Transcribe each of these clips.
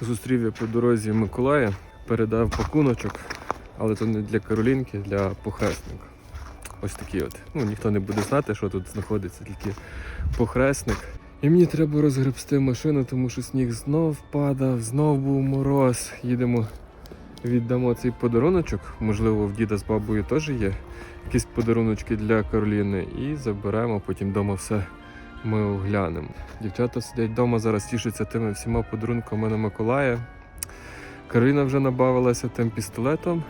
Зустрів я по дорозі Миколая, передав пакуночок, але то не для Каролінки, для похресника. Ось такий от. Ну, ніхто не буде знати, що тут знаходиться, тільки похресник. І мені треба розгребсти машину, тому що сніг знов падав, знов був мороз. Їдемо, віддамо цей подаруночок. Можливо, в діда з бабою теж є якісь подаруночки для Кароліни. І заберемо, потім вдома все ми оглянемо. Дівчата сидять вдома, зараз тішаться тими всіма подарунками на Миколая. Кароліна вже набавилася тим пістолетом.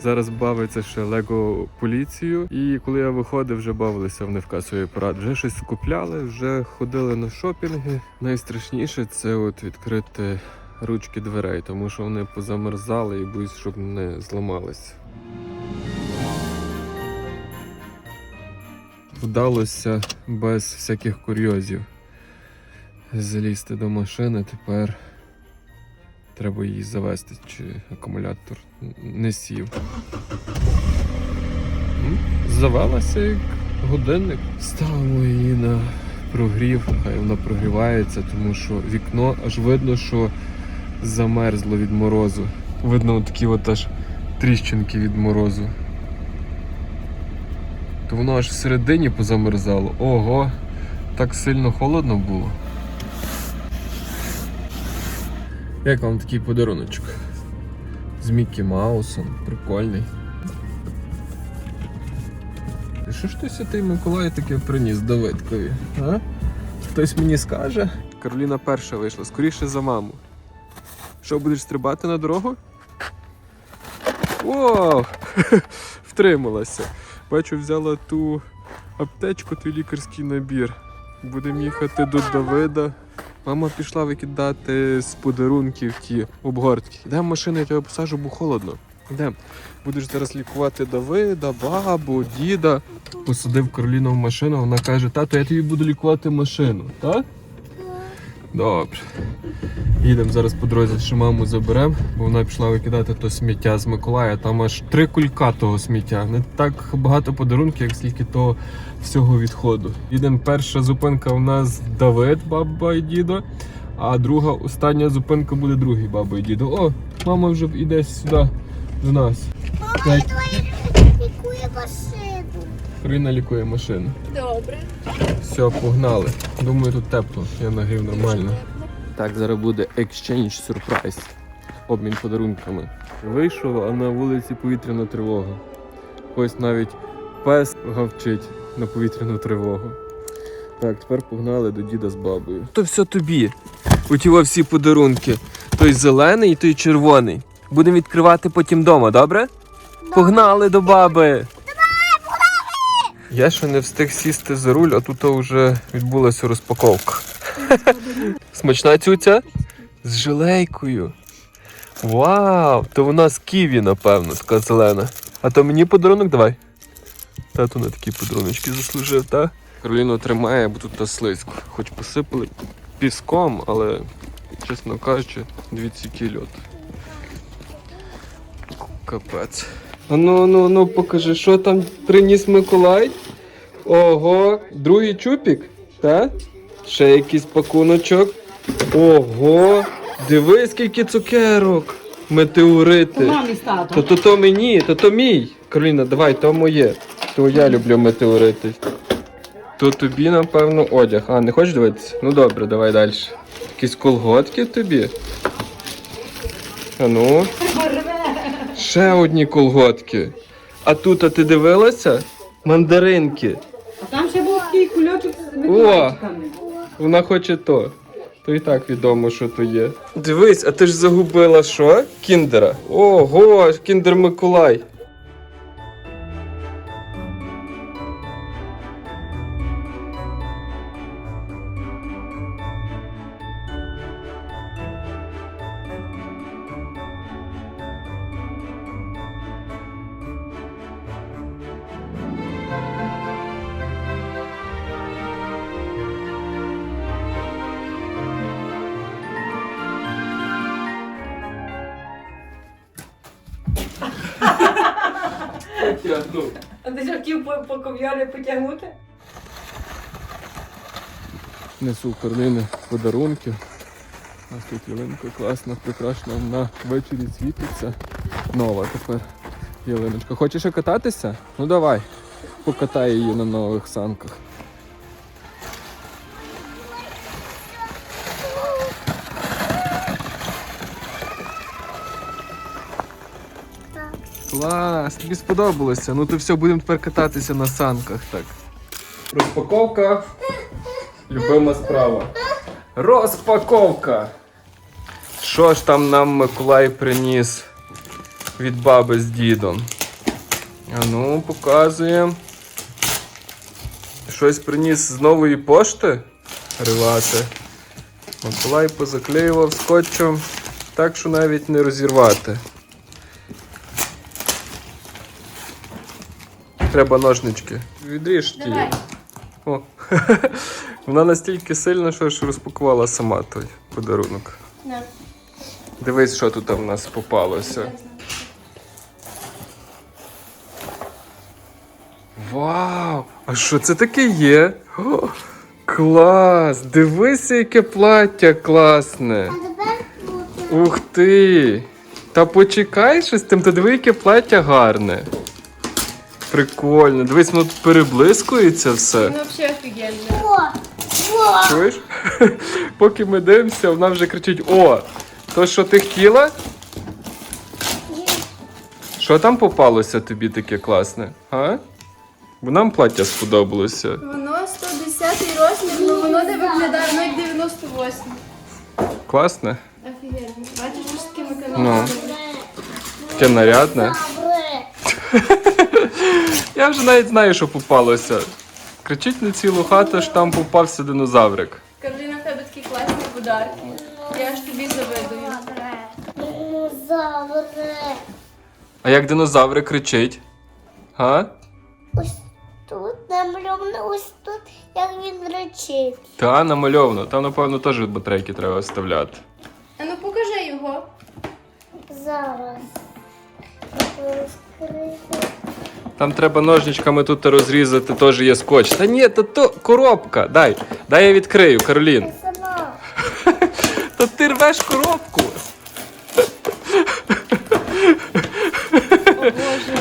Зараз бавиться ще Лего поліцію. І коли я виходив, вже бавилися вони в касовий апарат. Вже щось купляли, вже ходили на шопінги. Найстрашніше це от відкрити ручки дверей, тому що вони позамерзали і боюсь, щоб не зламались. Вдалося без всяких курйозів залізти до машини. Тепер треба її завести, чи акумулятор не сів. Завелася як годинник. Ставимо її на прогрів, хай вона прогрівається, тому що вікно аж видно, що замерзло від морозу. Видно такі от аж тріщинки від морозу. То воно аж всередині позамерзало. Ого, так сильно холодно було. Як вам такий подаруночок? З Мікі Маусом, прикольний. І що ж ти святий Миколай таке приніс Давидкові? А? Хтось мені скаже? Кароліна перша вийшла, скоріше за маму. Що, будеш стрибати на дорогу? О! Втрималася. Бачу, взяла ту аптечку, той лікарський набір. Будемо їхати до Давида. Мама пішла викидати з подарунків ті обгортки. Йдемо машину, я тебе посажу, бо холодно. Йдемо. Будеш зараз лікувати Давида, бабу, діда. Посадив Кароліну в машину, вона каже, тато, я тобі буду лікувати машину, так? Добре. Їдемо зараз по дорозі, ще маму заберемо, бо вона пішла викидати то сміття з Миколая. Там аж три кулька того сміття. Не так багато подарунків, як скільки того всього відходу. Їдемо перша зупинка у нас Давид, баба і дідо. А друга, остання зупинка буде другий баба і дідо. О, мама вже йде сюди до нас. Мама, твоя лікує машину. Карина лікує машину. Добре. Все, погнали. Думаю, тут тепло, я нагрів нормально. Так, зараз буде exchange surprise. Обмін подарунками. Вийшов, а на вулиці повітряна тривога. Ось навіть пес гавчить на повітряну тривогу. Так, тепер погнали до діда з бабою. То все тобі. Оті во всі подарунки. Той зелений і той червоний. Будемо відкривати потім вдома, добре? Погнали до баби. Я ще не встиг сісти за руль, а тут вже відбулася розпаковка. Смачна цюця? З жилейкою. Вау! То вона з ківі, напевно, така зелена. А то мені подарунок давай. Тато на такі подаруночки заслужив, та? Кароліну тримає, бо тут та слизько. Хоч посипали піском, але, чесно кажучи, дивіться, який льот. Капець. Ну, ну, ну, покажи, що там приніс Миколай. Ого, другий чупік, так? Ще якийсь пакуночок. Ого, диви, скільки цукерок. Метеорити. То то, то мені, то то мій. Кароліна, давай, то моє. То я люблю метеорити. То тобі, напевно, одяг. А, не хочеш дивитися? Ну добре, давай далі. Якісь колготки тобі. А ну. Ще одні колготки. А тут, а ти дивилася? Мандаринки. А там ще був такий кульочок з О! Вона хоче то. То і так відомо, що то є. Дивись, а ти ж загубила що? Кіндера. Ого, кіндер Миколай. А ти ж хотів по, по ков'ярі потягнути? Несу Карлини подарунки. У нас тут ялинка класна, прекрасна, на ввечері світиться. Нова тепер ялиночка. Хочеш кататися? Ну давай, покатай її на нових санках. Клас, тобі сподобалося. Ну то все, будемо тепер кататися на санках, так. Розпаковка. Любима справа. Розпаковка. Що ж там нам Миколай приніс від баби з дідом? А ну, показуємо. Щось приніс з нової пошти. Ривати. Миколай позаклеював скотчем, так що навіть не розірвати. Треба ножнички. Відріж її. Давай. О. Вона настільки сильна, що аж розпакувала сама той подарунок. На. Дивись, що тут в нас попалося. Вау! А що це таке є? О, клас! Дивися, яке плаття класне! Ух ти! Та почекай щось з тим, та диви, яке плаття гарне. Прикольно. Дивись, воно тут переблискується все. Ну, взагалі офігенно. О! О! Чуєш? Поки ми дивимося, вона вже кричить: О! То що ти хотіла? Що там попалося тобі таке класне? А? Бо нам плаття сподобалося. Воно 110 розмір, але воно не виглядає, воно як 98. Класне? Офігенно. Бачиш, що з такими Ну, таке нарядне. Я вже навіть знаю, що попалося. Кричить на цілу хату, що там попався динозаврик. Кароліна, в тебе такі класні подарки. Я ж тобі завидую. Добре. А як динозаврик кричить? А? Ось тут намальовано, ось тут, як він речить. Та намальовано. Там, напевно, теж батарейки треба вставляти. А ну покажи його. Зараз. Розкрити. Там треба ножничками тут розрізати, теж є скотч. Та ні, то то коробка. Дай. Дай я відкрию, Каролін. Сама. Та ти рвеш коробку. О Боже.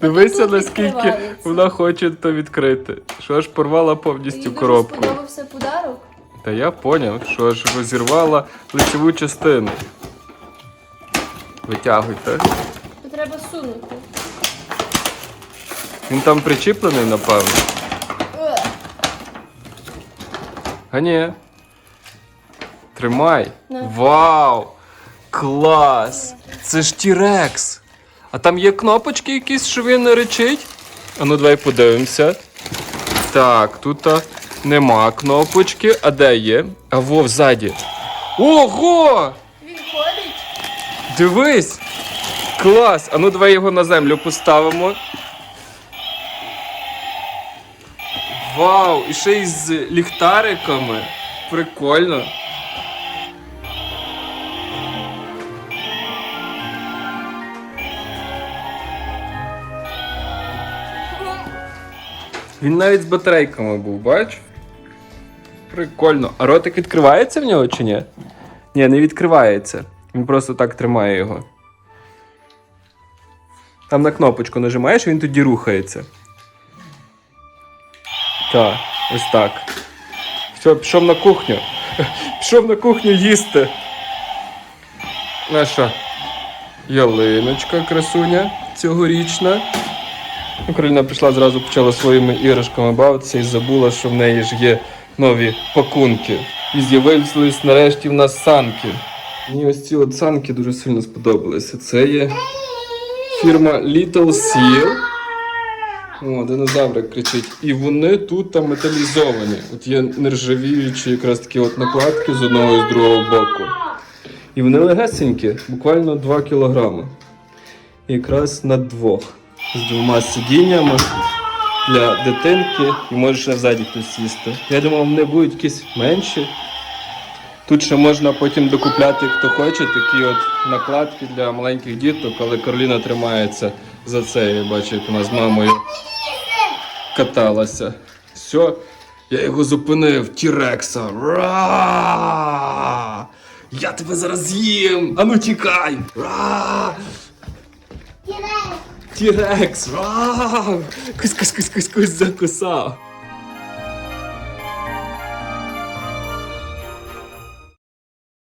Дивися, тут наскільки відкривається. вона хоче то відкрити. Що ж порвала Тобі повністю дуже коробку. сподобався подарок. Та я поняв, що ж розірвала лицеву частину. Витягуйте. То треба сунути. Він там причіплений, напевно. А ні. Тримай. Вау! Клас! Це ж Тірекс. А там є кнопочки якісь, що він не речить? А ну давай подивимося. Так, тут нема кнопочки. А де є? А во, ззаді. Ого! Він ходить. Дивись! Клас! А ну давай його на землю поставимо. Вау! І ще й з ліхтариками. Прикольно. Він навіть з батарейками був, бач? Прикольно. А ротик відкривається в нього чи ні? Ні, не відкривається. Він просто так тримає його. Там на кнопочку нажимаєш, він тоді рухається. Так, ось так. Все, пішов на кухню. Пішов на кухню їсти. Наша ялиночка красуня цьогорічна. Ну, Кароліна прийшла зразу почала своїми іграшками бавитися і забула, що в неї ж є нові пакунки. І з'явились нарешті в нас санки. Мені ось ці от санки дуже сильно сподобалися. Це є фірма Little Seal. О, динозаврик кричить. І вони тут там металізовані. От є нержавіючі якраз такі от накладки з одного і з другого боку. І вони легесенькі, буквально 2 кілограми. Якраз на двох. З двома сидіннями для дитинки. І може ще ззаді хтось сісти. Я думав, вони будуть якісь менші. Тут ще можна потім докупляти, хто хоче, такі от накладки для маленьких діток, але Кароліна тримається за це. Я бачу, як вона з мамою каталася. Все, я його зупинив, Тірекса. Ра! Я тебе зараз з'їм! Ану тікай! Ра! Тірек. Тірекс! Ра! Кусь, кусь, кусь, кусь, кусь закусав.